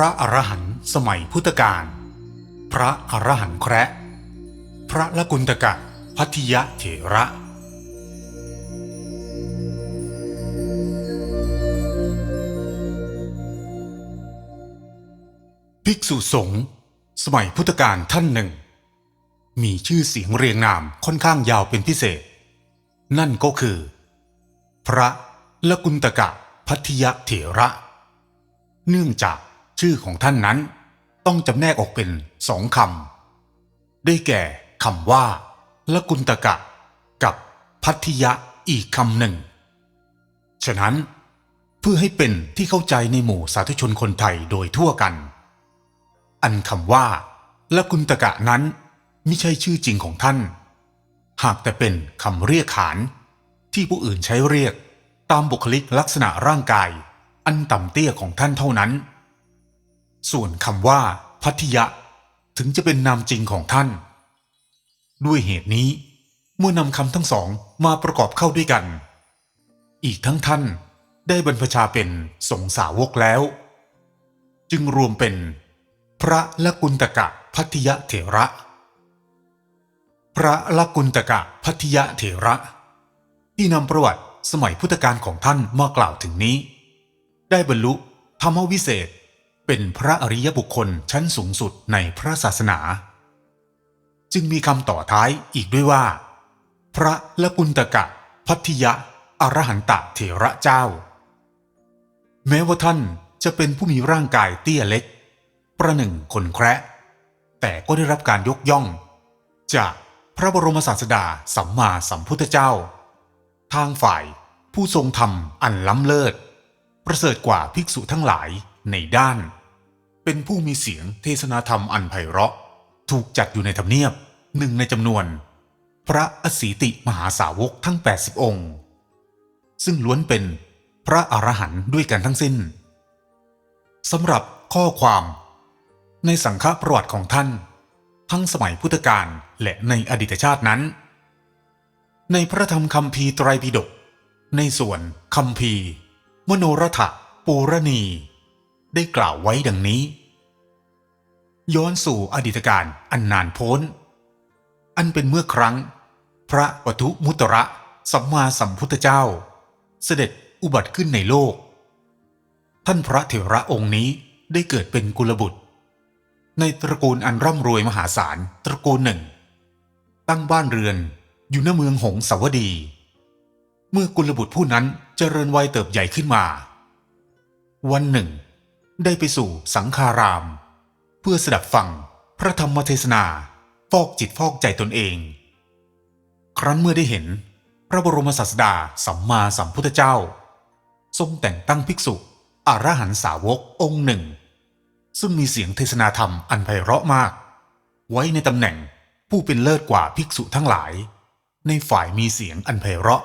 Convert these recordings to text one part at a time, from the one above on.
ระอรหันต์สมัยพุทธกาล พระอรหันต์แคระพระละกุณตกะพัทยเถระ ภิกษุสงฆ์สมัยพุทธกาลท่านหนึ่ง มีชื่อเสียงเรียงนามค่อนข้างยาวเป็นพิเศษ นั่นก็คือ พระละกุณตกะพัทยเถระ เนื่องจาก ชื่อของท่านนั้นต้องจำแนกออกเป็นสองคำได้แก่คำว่าละกุณตกะ กับพัทยะอีกคำหนึ่ง ฉะนั้นเพื่อให้เป็นที่เข้าใจในหมู่สาธุชนคนไทยโดยทั่วกัน อันคำว่าละกุณตกะนั้นไม่ใช่ชื่อจริงของท่าน หากแต่เป็นคำเรียกขาน ที่ผู้อื่นใช้เรียกตามบุคลิกลักษณะร่างกาย อันต่ำเตี้ยของท่านเท่านั้น ส่วนคำว่าพัทยะ ถึงจะเป็นนามจริงของท่าน ด้วยเหตุนี้ เมื่อนำคำทั้งสองมาประกอบเข้าด้วยกัน อีกทั้งท่านได้บรรพชาเป็นสงสาวกแล้ว จึงรวมเป็น พระละกุณตกะพัทยะเถระ พระละกุณตกะพัทยะเถระ ที่นำประวัติสมัยพุทธกาลของท่านมากล่าวถึงนี้ ได้บรรลุธรรมวิเศษ เป็นพระอริยบุคคลชั้นสูงสุดในพระศาสนา จึงมีคำต่อท้ายอีกด้วยว่า พระละกุณตกะ พัทยะอรหันตะเถระเจ้า แม้ว่าท่านจะเป็นผู้มีร่างกายเตี้ยเล็ก ประหนึ่งคนแคระแต่ก็ได้รับการยกย่อง จากพระบรมศาสดาสัมมาสัมพุทธเจ้า ทางฝ่ายผู้ทรงธรรมอันล้ำเลิศ ประเสริฐกว่าภิกษุทั้งหลายในด้าน เป็นผู้มีเสียงเทศนาธรรมอันไพเราะ ถูกจัดอยู่ในธรรมเนียบหนึ่งในจำนวน พระอสีติมหาสาวกทั้ง 80 องค์ ซึ่งล้วนเป็นพระอรหันต์ด้วยกันทั้งสิ้นสำหรับข้อความในสังฆประวัติของท่าน ทั้งสมัยพุทธกาลและในอดีตชาตินั้น ในพระธรรมคำพีร์ไตรปิฎกในส่วนคำพีร์มโนรถะปูรณี ได้กล่าวไว้ดังนี้ ย้อนสู่อดีตการอันนานพ้น อันเป็นเมื่อครั้ง พระปทุมุตระสัมมาสัมพุทธเจ้า เสด็จอุบัติขึ้นในโลก ท่านพระเถระองค์นี้ได้เกิดเป็นกุลบุตร ในตระกูลอันร่ำรวยมหาศาลตระกูลหนึ่ง ตั้งบ้านเรือนอยู่ณเมืองหงสาวดี เมื่อกุลบุตรผู้นั้นเจริญวัยเติบใหญ่ขึ้นมา วันหนึ่ง ได้ไปสู่สังคาราม เพื่อสดับฟังพระธรรมเทศนาฟอกจิตฟอกใจตนเอง ครั้นเมื่อได้เห็นพระบรมศาสดาสัมมาสัมพุทธเจ้า ทรงแต่งตั้งภิกษุอรหันสาวกองค์หนึ่ง ซึ่งมีเสียงเทศนาธรรมอันไพเราะมาก ไว้ในตำแหน่งผู้เป็นเลิศกว่าภิกษุทั้งหลาย ในฝ่ายมีเสียงอันไพเราะ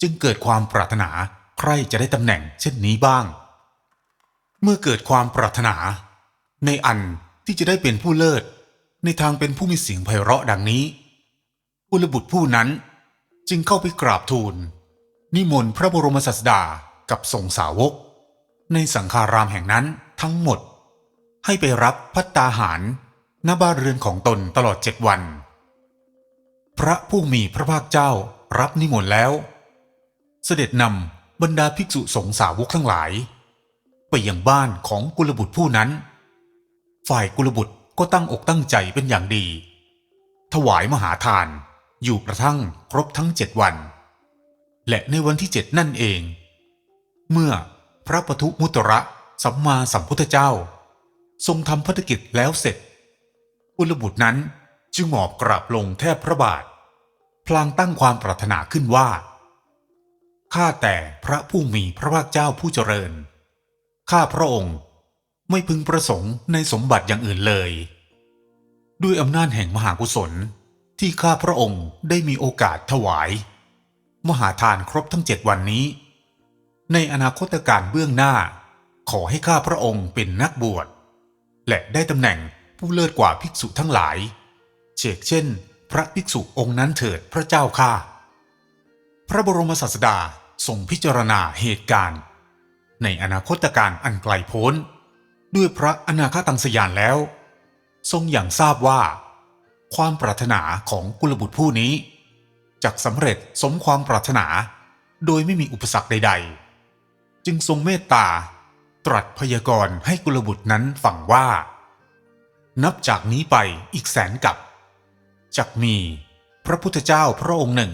จึงเกิดความปรารถนาใครจะได้ตำแหน่งเช่นนี้บ้าง เมื่อเกิดความปรารถนา ในอันที่จะได้เป็นผู้เลิศ ในทางเป็นผู้มีเสียงไพเราะดังนี้กุลบุตรผู้นั้นจึงเข้าไปกราบทูล นิมนต์พระบรมศาสดากับสงสาวก ในสังฆารามแห่งนั้นทั้งหมด ให้ไปรับพัตตาหารณบ้านเรือนของตนตลอดเจ็ดวัน พระผู้มีพระภาคเจ้ารับนิมนต์แล้ว เสด็จนำบรรดาภิกษุสงฆ์สาวกทั้งหลาย ไปยังบ้านของกุลบุตรผู้นั้น ฝ่ายกุลบุตรก็ตั้งอกตั้งใจเป็นอย่างดี ถวายมหาทานอยู่กระทั่งครบทั้งเจ็ดวัน และในวันที่เจ็ดนั่นเอง เมื่อพระปทุมุตระสัมมาสัมพุทธเจ้า ทรงทำพัฒกิจแล้วเสร็จ อุลบุตรนั้นจึงหมอบกราบลงแทบพระบาท พลางตั้งความปรารถนาขึ้นว่า ข้าแต่พระผู้มีพระภาคเจ้าผู้เจริญ ข้าพระองค์ไม่พึงประสงค์ในสมบัติอย่างอื่นเลย ด้วยอำนาจแห่งมหากุศลที่ข้าพระองค์ได้มีโอกาสถวาย มหาทานครบทั้งเจ็ดวันนี้ ในอนาคตการเบื้องหน้า ขอให้ข้าพระองค์เป็นนักบวช และได้ตำแหน่งผู้เลิศกว่าภิกษุทั้งหลายเชกเช่น พระภิกษุองค์นั้นเถิดพระเจ้าข้าพระบรมศาสดาทรงพิจารณาเหตุการณ์ ในอนาคตการอันไกลโพ้น ด้วยพระอนาคตังสยานแล้ว ทรงอย่างทราบว่า ความปรารถนาของกุลบุตรผู้นี้จักสำเร็จสมความปรารถนาโดยไม่มีอุปสรรคใด ๆ จึงทรงเมตตาตรัสพยากรณ์ให้กุลบุตรนั้นฟังว่า นับจากนี้ไปอีกแสนกับจักมีพระพุทธเจ้าพระองค์หนึ่ง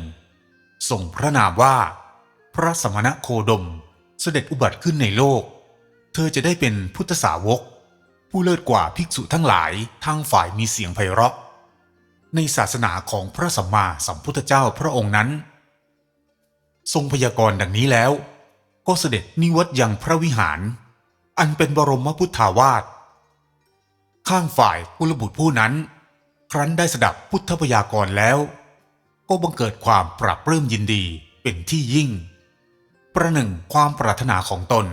ทรงพระนามว่า พระสมณะโคดม เสด็จอุบัติขึ้นในโลก เธอจะได้เป็นพุทธสาวก ผู้เลิศกว่าภิกษุทั้งหลายทางฝ่ายมีเสียงไพเราะ ในศาสนาของพระสัมมาสัมพุทธเจ้าพระองค์นั้น ทรงพยากรณ์ดังนี้แล้ว ก็เสด็จนิวัตยังพระวิหาร อันเป็นบรมพุทธาวาสข้างฝ่ายกุลบุตรผู้นั้น ครั้นได้สดับพุทธพยากรณ์แล้ว ก็บังเกิดความปรับปลื้มยินดีเป็นที่ยิ่ง ประหนึ่งความปรารถนาของตน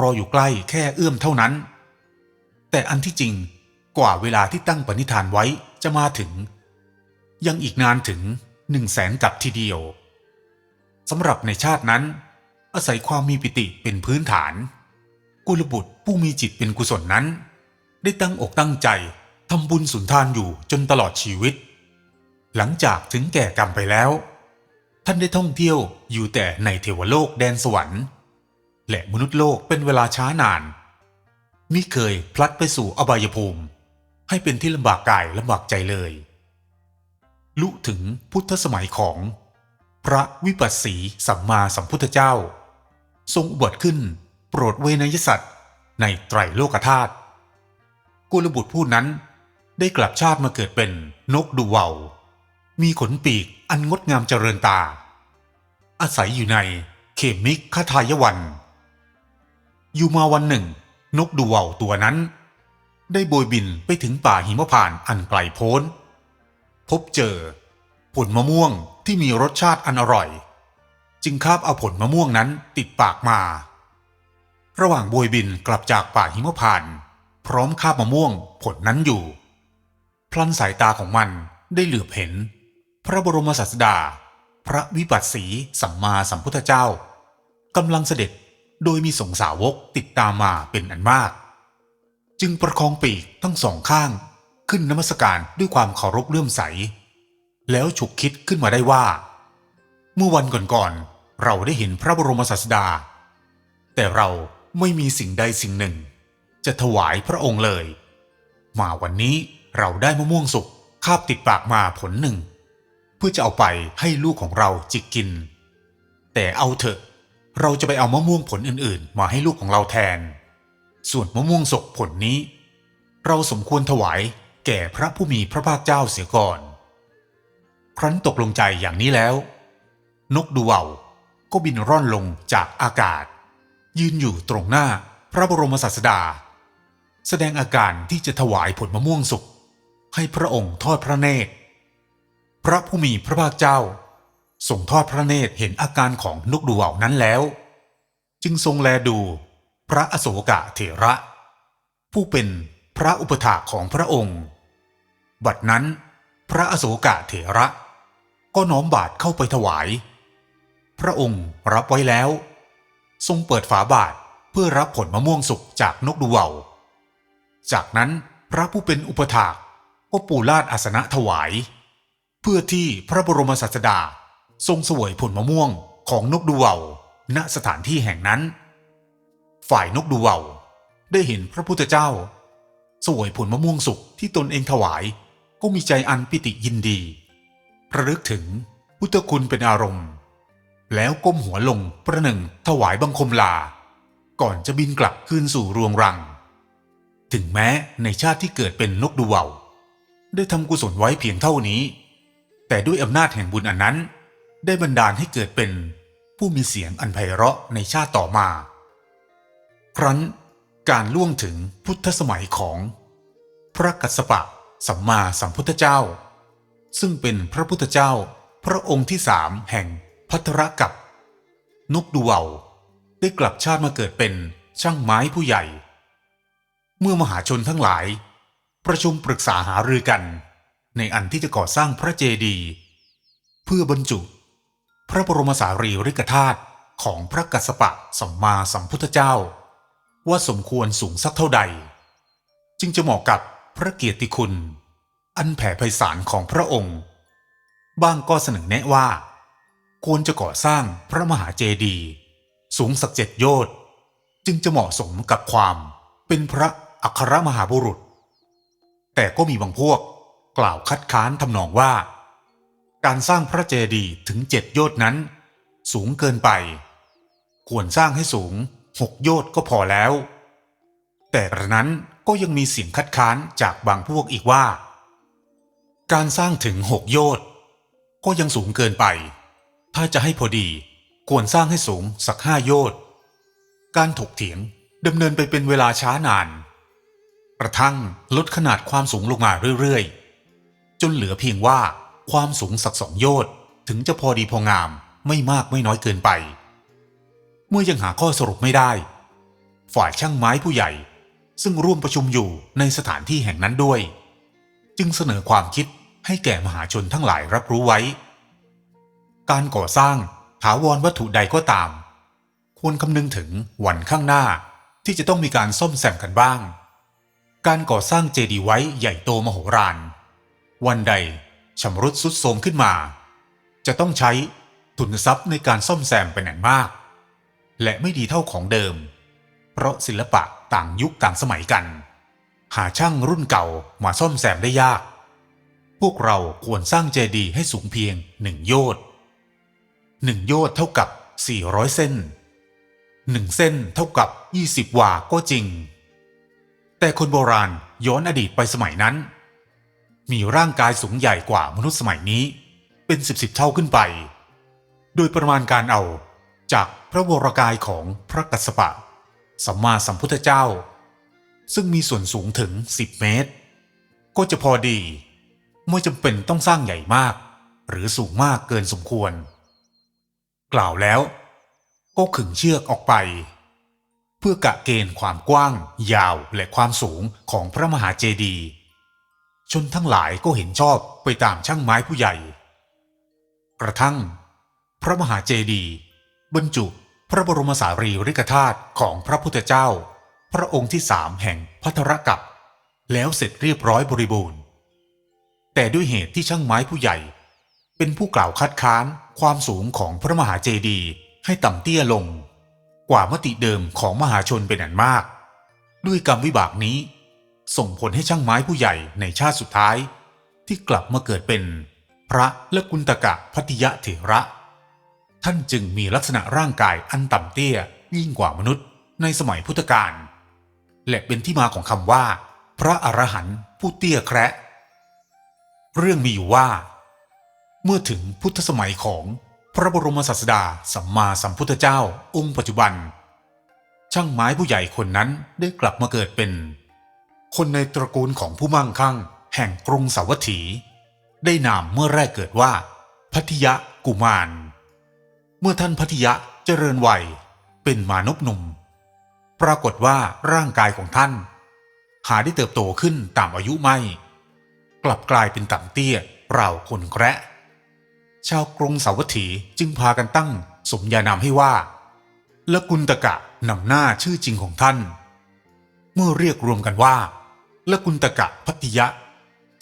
รออยู่ใกล้แค่เอื้อมเท่านั้น แต่อันที่จริงกว่าเวลาที่ตั้งปณิธานไว้จะมาถึง ยังอีกนานถึงหนึ่งแสนกับทีเดียวสำหรับในชาตินั้น อาศัยความมีปิติเป็นพื้นฐาน กุลบุตรผู้มีจิตเป็นกุศลนั้น ได้ตั้งอกตั้งใจทำบุญสุนทานอยู่จนตลอดชีวิต หลังจากถึงแก่กรรมไปแล้ว ท่านได้ท่องเที่ยวอยู่แต่ในเทวโลกแดนสวรรค์ และมนุษย์โลกเป็นเวลาช้านาน มิเคยพลัดไปสู่อบายภูมิ ให้เป็นที่ลำบากกายลำบากใจเลย ลุถึงพุทธสมัยของ พระวิปัสสีสัมมาสัมพุทธเจ้า ทรงอุบัติขึ้น โปรดเวนยสัตว์ ในไตรโลกธาตุกุลบุตรผู้นั้นได้กลับชาติมาเกิดเป็นนกดูเวา มีขนปีกอันงดงามเจริญตา อาศัยอยู่ในเขมิกคทายวัน อยู่มาวันหนึ่ง นกดูเวาวตัวนั้น ได้โบยบินไปถึงป่าหิมพานต์อันไกลโพ้น พบเจอ ผลมะม่วงที่มีรสชาติอันอร่อย จึงคาบเอาผลมะม่วงนั้นติดปากมา ระหว่างโบยบินกลับจากป่าหิมพานต์พร้อมคาบมะม่วงผลนั้นอยู่ พลันสายตาของมันได้เหลือบเห็น พระบรมศาสดา พระวิปัสสีสัมมาสัมพุทธเจ้ากำลังเสด็จโดยมีสงสาวกติดตามมาเป็นอันมาก จึงประคองปีกทั้งสองข้างขึ้นนมัสการด้วยความเคารพเลื่อมใส แล้วฉุกคิดขึ้นมาได้ว่า เมื่อวันก่อนๆเราได้เห็นพระบรมศาสดา แต่เราไม่มีสิ่งใดสิ่งหนึ่ง จะถวายพระองค์เลย มาวันนี้เราได้มะม่วงสุกคาบติดปากมาผลหนึ่ง เพื่อจะเอาไปให้ลูกของเราจิกกิน แต่เอาเถอะ เราจะไปเอามะม่วงผลอื่นๆ มาให้ลูกของเราแทน ส่วนมะม่วงสกผลนี้ เราสมควรถวายแก่พระผู้มีพระภาคเจ้าเสียก่อน ครั้นตกลงใจอย่างนี้แล้ว นกดูเวาก็บินร่อนลงจากอากาศ ยืนอยู่ตรงหน้าพระบรมศาสดา แสดงอาการที่จะถวายผลมะม่วงสุกให้พระองค์ทอดพระเนตร พระผู้มีพระภาคเจ้าทรงทอดพระเนตรเห็นอาการของนกดูเหว่านั้นแล้ว จึงทรงแลดูพระอโศกะเถระ ผู้เป็นพระอุปถาของพระองค์ บัดนั้น พระอโศกะเถระ ก็น้อมบาทเข้าไปถวาย พระองค์รับไว้แล้ว ทรงเปิดฝาบาทเพื่อรับผลมะม่วงสุกจากนกดูเหว่าจากนั้นพระผู้เป็นอุปถาก็ปูลาดอาสนะถวาย พื่อที่พระบรมศาสดา ทรงเสวยผลมะม่วงของนกดูเวาณสถานที่แห่งนั้น ฝ่ายนกดูเวาได้เห็นพระพุทธเจ้า เสวยผลมะม่วงสุกที่ตนเองถวายก็มีใจอันปิติยินดี ระลึกถึงพุทธคุณเป็นอารมณ์ แล้วก้มหัวลงประหนึ่งถวายบังคมลา ก่อนจะบินกลับคืนสู่รวงรัง ถึงแม้ในชาติที่เกิดเป็นนกดูเวาได้ทำกุศลไว้เพียงเท่านี้ แต่ด้วยอำนาจแห่งบุญอันนั้น ได้บันดาลให้เกิดเป็นผู้มีเสียงอันไพเราะในชาติต่อมา ครั้นการล่วงถึงพุทธสมัยของ พระกัสสปะสัมมาสัมพุทธเจ้า ซึ่งเป็นพระพุทธเจ้าพระองค์ที่สามแห่งพัทรกับ นกดูเวาได้กลับชาติมาเกิดเป็นช่างไม้ผู้ใหญ่ เมื่อมหาชนทั้งหลาย ประชุมปรึกษาหารือกัน ในอันที่จะก่อสร้างพระเจดีย์เพื่อบรรจุ พระบรมสารีริกธาตุของพระกัสสปะสัมมาสัมพุทธเจ้า ว่าสมควรสูงสักเท่าใด จึงจะเหมาะกับพระเกียรติคุณ อันแผ่ไพศาลของพระองค์บางก็เสนอแนะว่า ควรจะก่อสร้างพระมหาเจดีย์สูงสักเจ็ดโยชน์จึงจะเหมาะสมกับความเป็นพระอัครมหาบุรุษ แต่ก็มีบางพวก กล่าวคัดค้านทำนองว่า การสร้างพระเจดีย์ถึงเจ็ดโยชน์นั้น สูงเกินไป ควรสร้างให้สูงหกโยชน์ก็พอแล้ว แต่กระนั้นก็ยังมีเสียงคัดค้านจากบางพวกอีกว่า การสร้างถึงหกโยชน์ก็ยังสูงเกินไป ถ้าจะให้พอดี ควรสร้างให้สูงสักห้าโยชน์การถกเถียงดำเนินไปเป็นเวลาช้านาน กระทั่งลดขนาดความสูงลงมาเรื่อยๆ จนเหลือเพียงว่าความสูงสักสองโยชน์ถึงจะพอดีพองามไม่มากไม่น้อยเกินไป เมื่อยังหาข้อสรุปไม่ได้ ฝ่ายช่างไม้ผู้ใหญ่ ซึ่งร่วมประชุมอยู่ในสถานที่แห่งนั้นด้วย จึงเสนอความคิดให้แก่มหาชนทั้งหลายรับรู้ไว้ การก่อสร้างถาวรวัตถุใดก็ตาม ควรคำนึงถึงวันข้างหน้าที่จะต้องมีการซ่อมแซมกันบ้าง การก่อสร้างเจดีย์ไว้ใหญ่โตมโหฬาร วันใดชำรุดสุดโทรมขึ้นมา จะต้องใช้ทุนทรัพย์ในการซ่อมแซมเป็นอย่างมาก และไม่ดีเท่าของเดิม เพราะศิลปะต่างยุคต่างสมัยกัน หาช่างรุ่นเก่ามาซ่อมแซมได้ยาก พวกเราควรสร้างเจดีย์ให้สูงเพียงหนึ่งโยชน์หนึ่งโยชน์เท่ากับ 400 เส้นหนึ่งเส้นเท่ากับ 20 วาก็จริง แต่คนโบราณย้อนอดีตไปสมัยนั้น มีร่างกายสูงใหญ่กว่ามนุษย์สมัยนี้ เป็นสิบสิบเท่าขึ้นไป โดยประมาณการเอาจากพระวรกายของพระกัสสปะ สัมมาสัมพุทธเจ้า ซึ่งมีส่วนสูงถึง 10 เมตร ก็จะพอดี ไม่จำเป็นต้องสร้างใหญ่มาก หรือสูงมากเกินสมควร กล่าวแล้วก็ขึงเชือกออกไป เพื่อกะเกณฑ์ความกว้าง ยาวและความสูงของพระมหาเจดีย์ ชนทั้งหลายก็เห็นชอบไปตามช่างไม้ผู้ใหญ่ กระทั่ง พระมหาเจดีย์บรรจุพระบรมสารีริกธาตุของพระพุทธเจ้า พระองค์ที่สามแห่งพัทรกับ แล้วเสร็จเรียบร้อยบริบูรณ์ แต่ด้วยเหตุที่ช่างไม้ผู้ใหญ่ เป็นผู้กล่าวคัดค้านความสูงของพระมหาเจดีย์ให้ต่ำเตี้ยลง กว่ามติเดิมของมหาชนเป็นอันมาก ด้วยกรรมวิบากนี้ ส่งผลให้ช่างไม้ผู้ใหญ่ในชาติสุดท้าย ที่กลับมาเกิดเป็นพระและกุณตกะพัทยเถระ ท่านจึงมีลักษณะร่างกายอันต่ำเตี้ยยิ่งกว่ามนุษย์ในสมัยพุทธกาลและเป็นที่มาของคำว่า พระอรหันต์ผู้เตี้ยแคระ เรื่องมีอยู่ว่า เมื่อถึงพุทธสมัยของพระบรมศาสดาสัมมาสัมพุทธเจ้าองค์ปัจจุบัน ช่างไม้ผู้ใหญ่คนนั้นได้กลับมาเกิดเป็น คนในตระกูลของผู้มั่งคั่ง แห่งกรุงสาวัตถี ได้นามเมื่อแรกเกิดว่าพัทยะกุมาร เมื่อท่านพัทยะเจริญวัยเป็นมานพหนุ่ม ปรากฏว่าร่างกายของท่าน หาได้เติบโตขึ้นตามอายุไม่ กลับกลายเป็นต่ำเตี้ยเปล่าคนแคระชาวกรุงสาวัตถีจึงพากันตั้งสมญานามให้ว่าละกุณตกะนำหน้าชื่อจริงของท่าน เมื่อเรียกรวมกันว่าละกุณตกะพัทยะ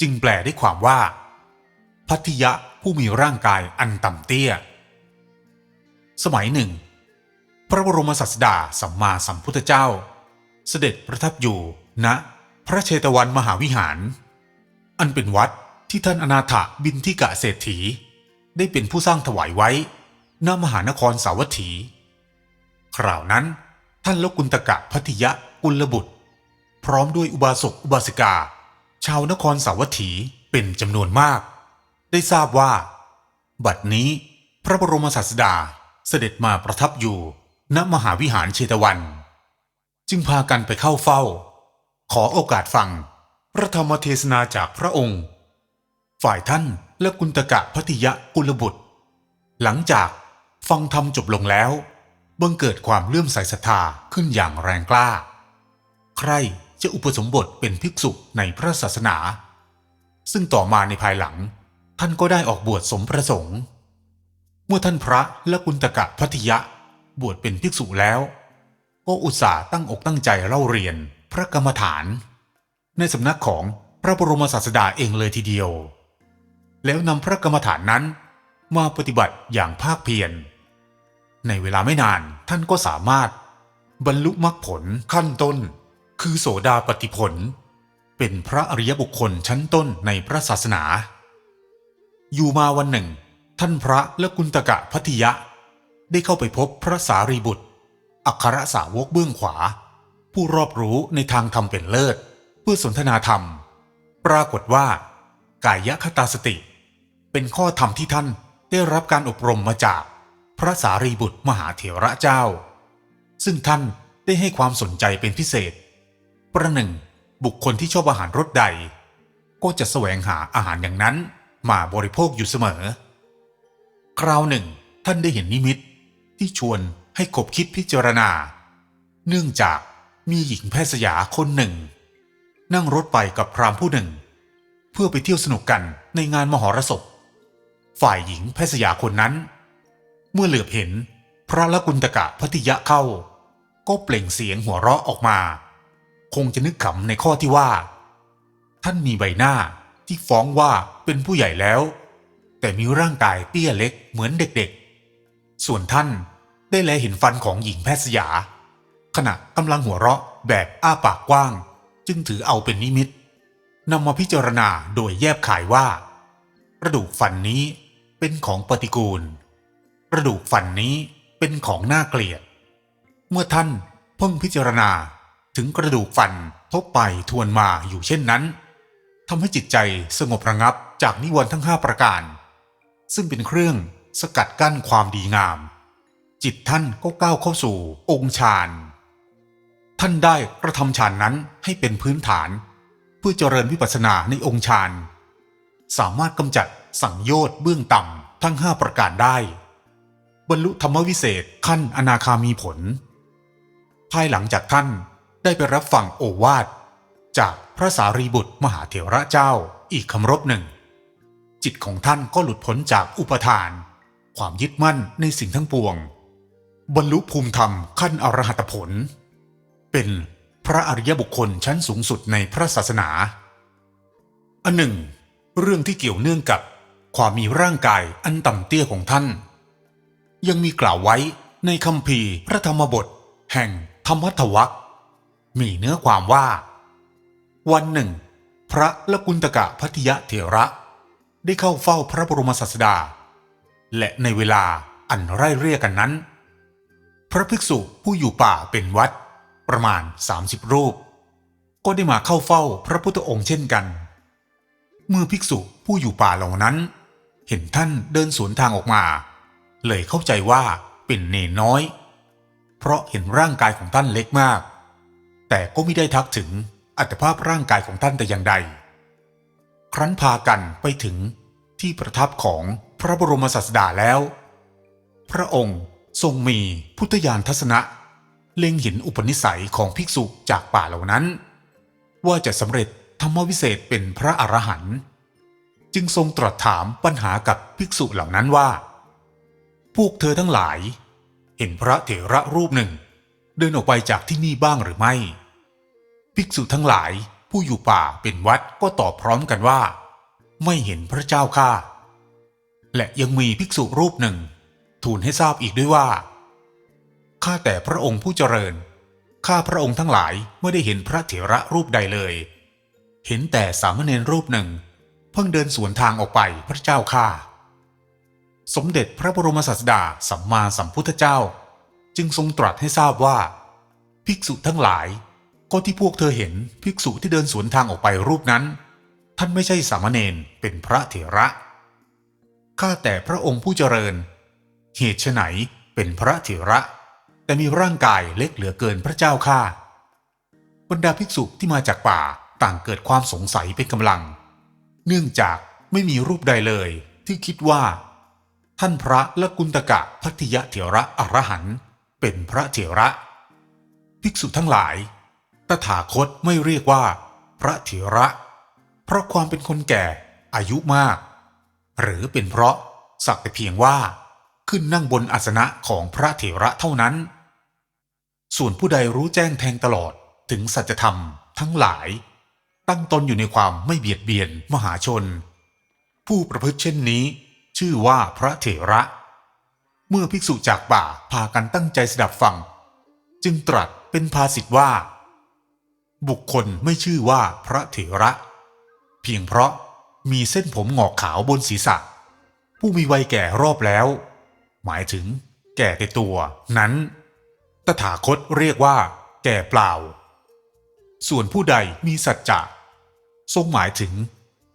จึงแปลได้ความว่า พัทยะผู้มีร่างกายอันต่ำเตี้ย สมัยหนึ่ง พระบรมศาสดาสัมมาสัมพุทธเจ้า เสด็จประทับอยู่ณพระเชตวันมหาวิหาร อันเป็นวัดที่ท่านอนาถบินทิกะเศรษฐี ได้เป็นผู้สร้างถวายไว้ณมหานครสาวัตถี คราวนั้นท่านลกุณตกะพัทยะกุลบุตร พร้อมด้วยอุบาสกอุบาสิกา ชาวนครสาวัตถีเป็นจำนวนมาก ได้ทราบว่า บัดนี้พระบรมศาสดาเสด็จมาประทับอยู่ณมหาวิหารเชตวัน จึงพากันไปเข้าเฝ้า ขอโอกาสฟัง พระธรรมเทศนาจากพระองค์ ฝ่ายท่านและกุณตกะพัทยะกุลบุตร หลังจากฟังธรรมจบลงแล้วบังเกิดความเลื่อมใสศรัทธาขึ้นอย่างแรงกล้า ใคร จะอุปสมบทเป็นภิกษุในพระศาสนา ซึ่งต่อมาในภายหลัง ท่านก็ได้ออกบวชสมประสงค์ เมื่อท่านพระและกุณตกะพัทยะบวชเป็นภิกษุแล้ว ก็อุตส่าห์ตั้งอกตั้งใจเล่าเรียนพระกรรมฐาน ในสำนักของพระบรมศาสดาเองเลยทีเดียว แล้วนำพระกรรมฐานนั้นมาปฏิบัติอย่างภาคเพียรในเวลาไม่นานท่านก็สามารถบรรลุมรรคผลขั้นต้น คือโสดาปฏิผล เป็นพระอริยบุคคลชั้นต้นในพระศาสนา อยู่มาวันหนึ่ง ท่านพระและกุณตกะพัทยะ ได้เข้าไปพบพระสารีบุตร อัครสาวกเบื้องขวา ผู้รอบรู้ในทางธรรมเป็นเลิศ เพื่อสนทนาธรรม ปรากฏว่า กายคตาสติ เป็นข้อธรรมที่ท่านได้รับการอบรมมาจากพระสารีบุตรมหาเถระเจ้า ซึ่งท่านได้ให้ความสนใจเป็นพิเศษ ประหนึ่ง บุคคลที่ชอบอาหารรสใด ก็จะแสวงหาอาหารอย่างนั้นมาบริโภคอยู่เสมอ คราวหนึ่ง ท่านได้เห็นนิมิตที่ชวนให้ขบคิดพิจารณา เนื่องจากมีหญิงแพทย์สยาคนหนึ่ง นั่งรถไปกับพรามผู้หนึ่ง เพื่อไปเที่ยวสนุกกันในงานมหรสพ ฝ่ายหญิงแพทย์สยาคนนั้น เมื่อเหลือบเห็นพระละกุณตกะพัติยะเข้า ก็เปล่งเสียงหัวเราะออกมา คงจะนึกขำในข้อที่ว่า ท่านมีใบหน้าที่ฟ้องว่าเป็นผู้ใหญ่แล้ว แต่มีร่างกายเปี้ยเล็กเหมือนเด็กๆ ส่วนท่านได้แลเห็นฟันของหญิงแพทย์สยา ขณะกำลังหัวเราะแบบอ้าปากกว้าง จึงถือเอาเป็นนิมิตนำมาพิจารณาโดยแยบขายว่ากระดูกฟันนี้เป็นของปฏิกูล กระดูกฟันนี้เป็นของน่าเกลียด เมื่อท่านเพิ่งพิจารณา ถึงกระดูกฟันทบไปทวนมาอยู่เช่นนั้นทำให้จิตใจสงบระงับจากนิวรณ์ทั้งห้าประการ ซึ่งเป็นเครื่องสกัดกั้นความดีงาม จิตท่านก็ก้าวเข้าสู่องค์ฌานท่านได้กระทำฌานนั้นให้เป็นพื้นฐาน เพื่อเจริญวิปัสสนาในองค์ฌานสามารถกำจัดสังโยชน์เบื้องต่ำทั้งห้าประการได้ บรรลุธรรมวิเศษขั้นอนาคามีผล ภายหลังจากท่าน ได้ไปรับฟังโอวาทจากพระสารีบุตรมหาเถระเจ้าอีกคำรบหนึ่ง จิตของท่านก็หลุดพ้นจากอุปทาน ความยึดมั่นในสิ่งทั้งปวง บรรลุภูมิธรรมขั้นอรหัตผล เป็นพระอริยบุคคลชั้นสูงสุดในพระศาสนา อันหนึ่ง เรื่องที่เกี่ยวเนื่องกับความมีร่างกายอันต่ำเตี้ยของท่าน ยังมีกล่าวไว้ในคำพีพระธรรมบท แห่งธรรมัทวัก มีเนื้อความว่า วันหนึ่ง พระละกุณตกะพัทยเถระ ได้เข้าเฝ้าพระบรมศาสดา และในเวลาอันไร่เรียกกันนั้น พระภิกษุผู้อยู่ป่าเป็นวัดประมาณ 30 รูป ก็ได้มาเข้าเฝ้าพระพุทธองค์เช่นกัน เมื่อภิกษุผู้อยู่ป่าเหล่านั้น เห็นท่านเดินสวนทางออกมา เลยเข้าใจว่าเป็นเนน้อย เพราะเห็นร่างกายของท่านเล็กมาก แต่ก็ไม่ได้ทักถึงอัตภาพร่างกายของท่านแต่อย่างใด ครั้นพากันไปถึงที่ประทับของพระบรมศาสดาแล้ว พระองค์ทรงมีพุทธญาณทัศนะ เล็งเห็นอุปนิสัยของภิกษุจากป่าเหล่านั้น ว่าจะสำเร็จธรรมวิเศษเป็นพระอรหันต์จึงทรงตรัสถามปัญหากับภิกษุเหล่านั้นว่า พวกเธอทั้งหลาย เห็นพระเถระรูปหนึ่ง เดินออกไปจากที่นี่บ้างหรือไม่ ภิกษุทั้งหลายผู้อยู่ป่าเป็นวัดก็ตอบพร้อมกันว่า ไม่เห็นพระเจ้าข้าและยังมีภิกษุรูปหนึ่ง ทูลให้ทราบอีกด้วยว่าข้าแต่พระองค์ผู้เจริญข้าพระองค์ทั้งหลายไม่ได้เห็นพระเถระรูปใดเลย เห็นแต่สามเณรรูปหนึ่ง เพิ่งเดินสวนทางออกไปพระเจ้าข้าสมเด็จพระบรมศาสดาสัมมาสัมพุทธเจ้า จึงทรงตรัสให้ทราบว่า ภิกษุทั้งหลาย ก็ที่พวกเธอเห็นภิกษุที่เดินสวนทางออกไปรูปนั้น ท่านไม่ใช่สามเณรเป็นพระเถระข้าแต่พระองค์ผู้เจริญ เหตุไฉนเป็นพระเถระ แต่มีร่างกายเล็กเหลือเกินพระเจ้าข้าบรรดาภิกษุที่มาจากป่าต่างเกิดความสงสัยเป็นกำลัง เนื่องจากไม่มีรูปใดเลยที่คิดว่า ท่านพระละกุณตกะพัทยะเถระอรหันต์ เป็นพระเถระ ภิกษุทั้งหลาย ตถาคตไม่เรียกว่า พระเถระ เพราะความเป็นคนแก่อายุมาก หรือเป็นเพราะสักแต่เพียงว่าขึ้นนั่งบนอาสนะของพระเถระเท่านั้น ส่วนผู้ใดรู้แจ้งแทงตลอดถึงสัจธรรมทั้งหลาย ตั้งตนอยู่ในความไม่เบียดเบียนมหาชน ผู้ประพฤติเช่นนี้ ชื่อว่าพระเถระ เมื่อภิกษุจากป่าพากันตั้งใจสดับฟัง จึงตรัสเป็นภาษิตว่า บุคคลไม่ชื่อว่าพระเถระ เพียงเพราะมีเส้นผมหงอกขาวบนศีรษะ ผู้มีวัยแก่รอบแล้ว หมายถึงแก่แต่ตัว นั้น ตถาคตเรียกว่า แก่เปล่า ส่วนผู้ใดมีสัจจะทรงหมายถึง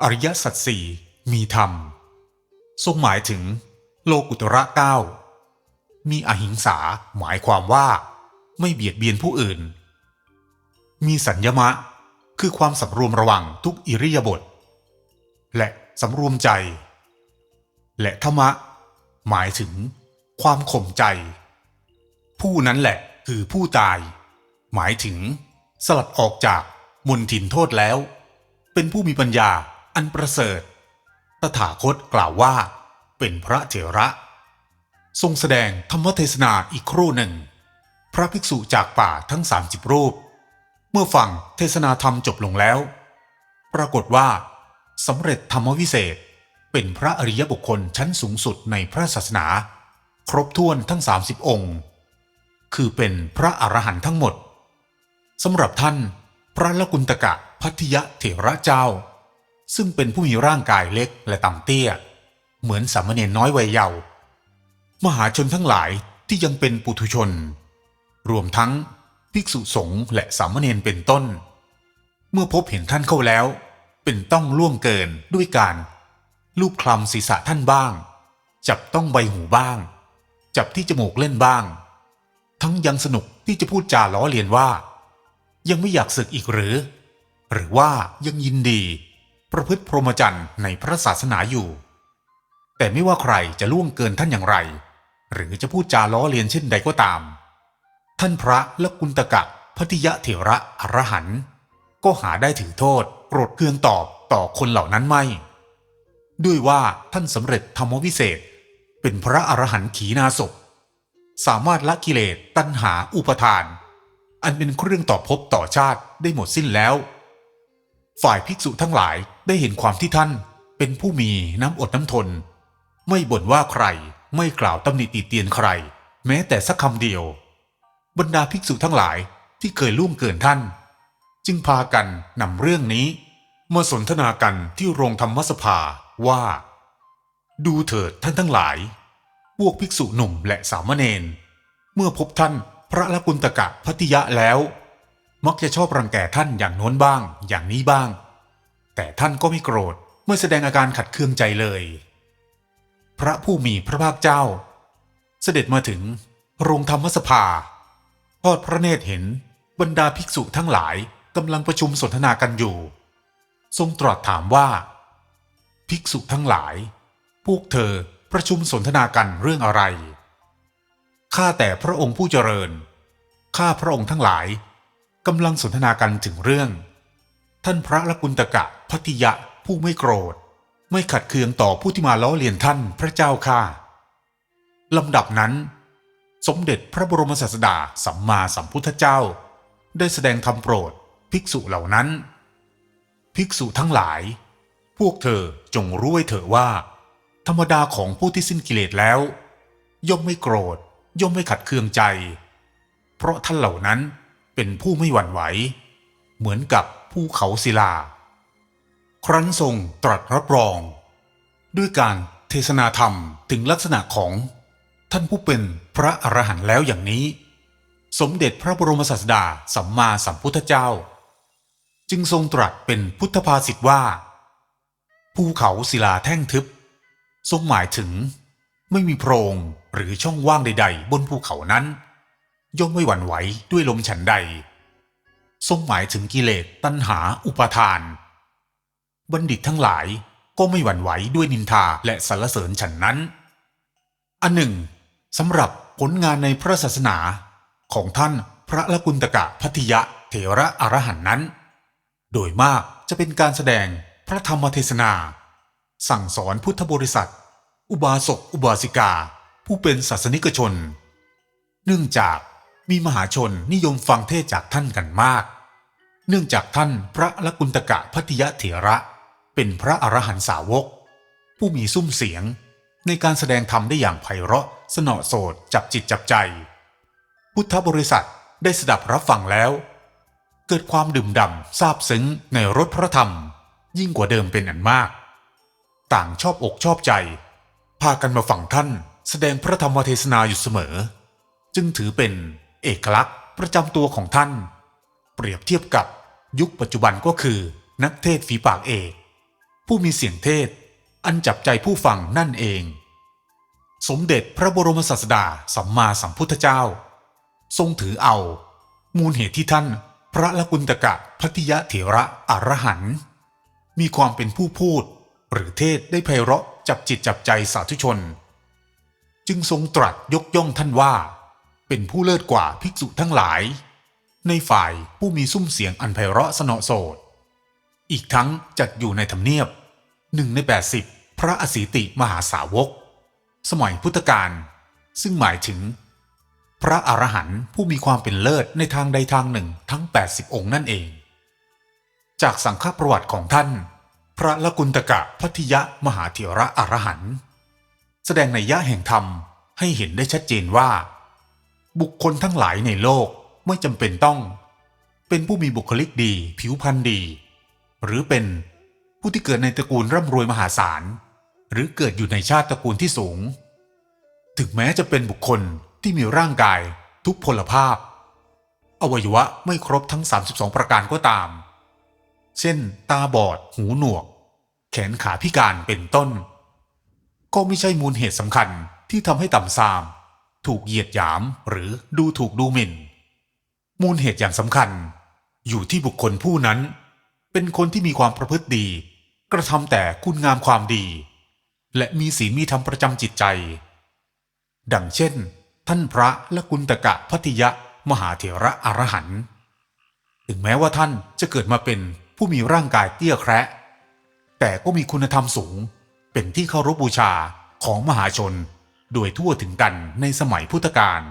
อริยสัจสี่มีธรรม ทรงหมายถึงโลกุตระเก้า มีอหิงสาหมายความว่า ไม่เบียดเบียนผู้อื่น มีสัญญมะ คือความสำรวมระวังทุกอิริยาบถและสำรวมใจ และธรรมะ หมายถึง ความข่มใจ ผู้นั้นแหละคือผู้ตาย หมายถึง สลัดออกจากมนทินโทษแล้ว เป็นผู้มีปัญญาอันประเสริฐตถาคตกล่าวว่า เป็นพระเถระ ทรงแสดงธรรมเทศนาอีกครู่หนึ่ง พระภิกษุจากป่าทั้ง 30 รูป เมื่อฟังเทศนาธรรมจบลงแล้ว ปรากฏว่าสำเร็จธรรมวิเศษเป็นพระอริยบุคคลชั้นสูงสุดในพระศาสนา ครบถ้วนทั้ง 30 องค์ คือเป็นพระอรหันต์ทั้งหมดสำหรับท่านพระละกุณตกะพัทยะเถระเจ้า ซึ่งเป็นผู้มีร่างกายเล็กและต่ำเตี้ย เหมือนสามเณรน้อยวัยเยาว์ มหาชนทั้งหลายที่ยังเป็นปุถุชน รวมทั้งภิกษุสงฆ์และสามเณรเป็นต้น เมื่อพบเห็นท่านเข้าแล้ว เป็นต้องล่วงเกินด้วยการลูบคลำศีรษะท่านบ้าง จับต้องใบหูบ้าง จับที่จมูกเล่นบ้าง ทั้งยังสนุกที่จะพูดจาล้อเลียนว่า ยังไม่อยากศึกอีกหรือ หรือว่ายังยินดี ประพฤติพรหมจรรย์ในพระศาสนาอยู่ แต่ไม่ว่าใครจะล่วงเกินท่านอย่างไร หรือจะพูดจาล้อเลียนเช่นใดก็ตาม ท่านพระและกุณตกะพัทยะเถระอรหันต์ก็หาได้ถือโทษโกรธเคืองตอบต่อคนเหล่านั้นไม่ ด้วยว่าท่านสำเร็จธรรมวิเศษ เป็นพระอรหันต์ขีณาศพสามารถละกิเลสตัณหาอุปทาน อันเป็นเครื่องต่อภพต่อชาติได้หมดสิ้นแล้ว ฝ่ายภิกษุทั้งหลายได้เห็นความที่ท่านเป็นผู้มีน้ำอดน้ำทน ไม่บ่นว่าใคร ไม่กล่าวตำหนิติเตียนใคร แม้แต่สักคำเดียว บรรดาภิกษุทั้งหลายที่เคยล่วงเกินท่าน จึงพากันนำเรื่องนี้ มาสนทนากันที่โรงธรรมสภาว่า ดูเถิดท่านทั้งหลาย พวกภิกษุหนุ่มและสามเณรเมื่อพบท่านพระละกุณตกะพัติยะแล้ว มักจะชอบรังแกท่านอย่างโน้นบ้างอย่างนี้บ้าง แต่ท่านก็ไม่โกรธเมื่อแสดงอาการขัดเคืองใจเลย พระผู้มีพระภาคเจ้า เสด็จมาถึงโรงธรรมสภา ทอดพระเนตรเห็นบรรดาภิกษุทั้งหลายกำลังประชุมสนทนากันอยู่ ทรงตรัสถามว่า ภิกษุทั้งหลาย พวกเธอประชุมสนทนากันเรื่องอะไร ข้าแต่พระองค์ผู้เจริญ ข้าพระองค์ทั้งหลายกำลังสนทนากันถึงเรื่อง ท่านพระละกุณตกะพัติยะผู้ไม่โกรธ ไม่ขัดเคืองต่อผู้ที่มาล้อเลียนท่านพระเจ้าข้าลำดับนั้น สมเด็จพระบรมศาสดาสัมมาสัมพุทธเจ้า ได้แสดงธรรมโปรดภิกษุเหล่านั้น ภิกษุทั้งหลาย พวกเธอจงรู้ไว้เถอะว่า ธรรมดาของผู้ที่สิ้นกิเลสแล้ว ย่อมไม่โกรธ ย่อมไม่ขัดเคืองใจ เพราะท่านเหล่านั้นเป็นผู้ไม่หวั่นไหว เหมือนกับภูเขาศิลา ครั้นทรงตรัสรับรอง ด้วยการเทศนาธรรมถึงลักษณะของท่านผู้เป็นพระอรหันต์แล้วอย่างนี้ สมเด็จพระบรมศาสดาสัมมาสัมพุทธเจ้า จึงทรงตรัสเป็นพุทธภาษิตว่า ภูเขาศิลาแท่งทึบ ทรงหมายถึง ไม่มีโพรงหรือช่องว่างใด ๆ บนภูเขานั้น ย่อมไม่หวั่นไหวด้วยลมฉันใด ทรงหมายถึงกิเลสตัณหาอุปาทาน บัณฑิตทั้งหลายก็ไม่หวั่นไหวด้วยนินทาและสรรเสริญฉันนั้น อันหนึ่งสำหรับผลงานในพระศาสนาของท่านพระละกุณตกะพัทยะเถระอรหันนั้น โดยมากจะเป็นการแสดงพระธรรมเทศนา สั่งสอนพุทธบริษัท อุบาสกอุบาสิกา ผู้เป็นศาสนิกชน เนื่องจากมีมหาชนนิยมฟังเทศจากท่านกันมาก เนื่องจากท่านพระละกุณตกะพัทยเถระ เป็นพระอรหันตสาวก ผู้มีซุ้มเสียง ในการแสดงธรรมได้อย่างไพเราะสนอโสดจับจิตจับใจ พุทธบริษัทได้สดับรับฟังแล้ว เกิดความดื่มด่ำซาบซึ้งในรสพระธรรม ยิ่งกว่าเดิมเป็นอันมาก ต่างชอบอกชอบใจ พากันมาฟังท่านแสดงพระธรรมเทศนาอยู่เสมอ จึงถือเป็นเอกลักษณ์ประจำตัวของท่าน เปรียบเทียบกับยุคปัจจุบันก็คือนักเทศฝีปากเอก ผู้มีเสียงเทศ อันจับใจผู้ฟังนั่นเอง สมเด็จพระบรมศาสดาสัมมาสัมพุทธเจ้า ทรงถือเอา มูลเหตุที่ท่าน พระละกุณตกะพัทยะเถระอรหันต์มีความเป็นผู้พูด หรือเทศได้ไพเราะจับจิตจับใจสาธุชน จึงทรงตรัสยกย่องท่านว่า เป็นผู้เลิศกว่าภิกษุทั้งหลาย ในฝ่ายผู้มีซุ้มเสียงอันไพเราะสนอโสดอีกทั้งจัดอยู่ในธรรมเนียบ หนึ่งใน 80 พระอสีติมหาสาวก สมัยพุทธกาลซึ่งหมายถึง พระอรหันต์ผู้มีความเป็นเลิศในทางใดทางหนึ่งทั้ง 80 องค์นั่นเอง จากสังฆประวัติของท่าน พระละกุณตกะพัทยมหาเถระอรหันต์แสดงในยยะแห่งธรรมให้เห็นได้ชัดเจนว่า บุคคลทั้งหลายในโลกไม่จำเป็นต้อง เป็นผู้มีบุคลิกดี ผิวพรรณดี หรือเป็น ผู้ที่เกิดในตระกูลร่ำรวยมหาศาล หรือเกิดอยู่ในชาติตระกูลที่สูง ถึงแม้จะเป็นบุคคลที่มีร่างกาย ทุกพลภาพ อวัยวะไม่ครบทั้ง 32 ประการก็ตาม เช่น ตาบอด หูหนวก แขนขาพิการเป็นต้น ก็ไม่ใช่มูลเหตุสำคัญที่ทำให้ต่ำซาม ถูกเหยียดหยามหรือดูถูกดูหมิ่น มูลเหตุอย่างสำคัญอยู่ที่บุคคลผู้นั้น เป็นคนที่มีความประพฤติดี กระทำแต่คุณงามความดี และมีศีลมีธรรมประจำจิตใจ ดังเช่น ท่านพระละกุณตกะพัทยะมหาเถระอรหันต์ถึงแม้ว่าท่านจะเกิดมาเป็นผู้มีร่างกายเตี้ยแคระ แต่ก็มีคุณธรรมสูง เป็นที่เคารพบูชาของมหาชน โดยทั่วถึงกันในสมัยพุทธกาล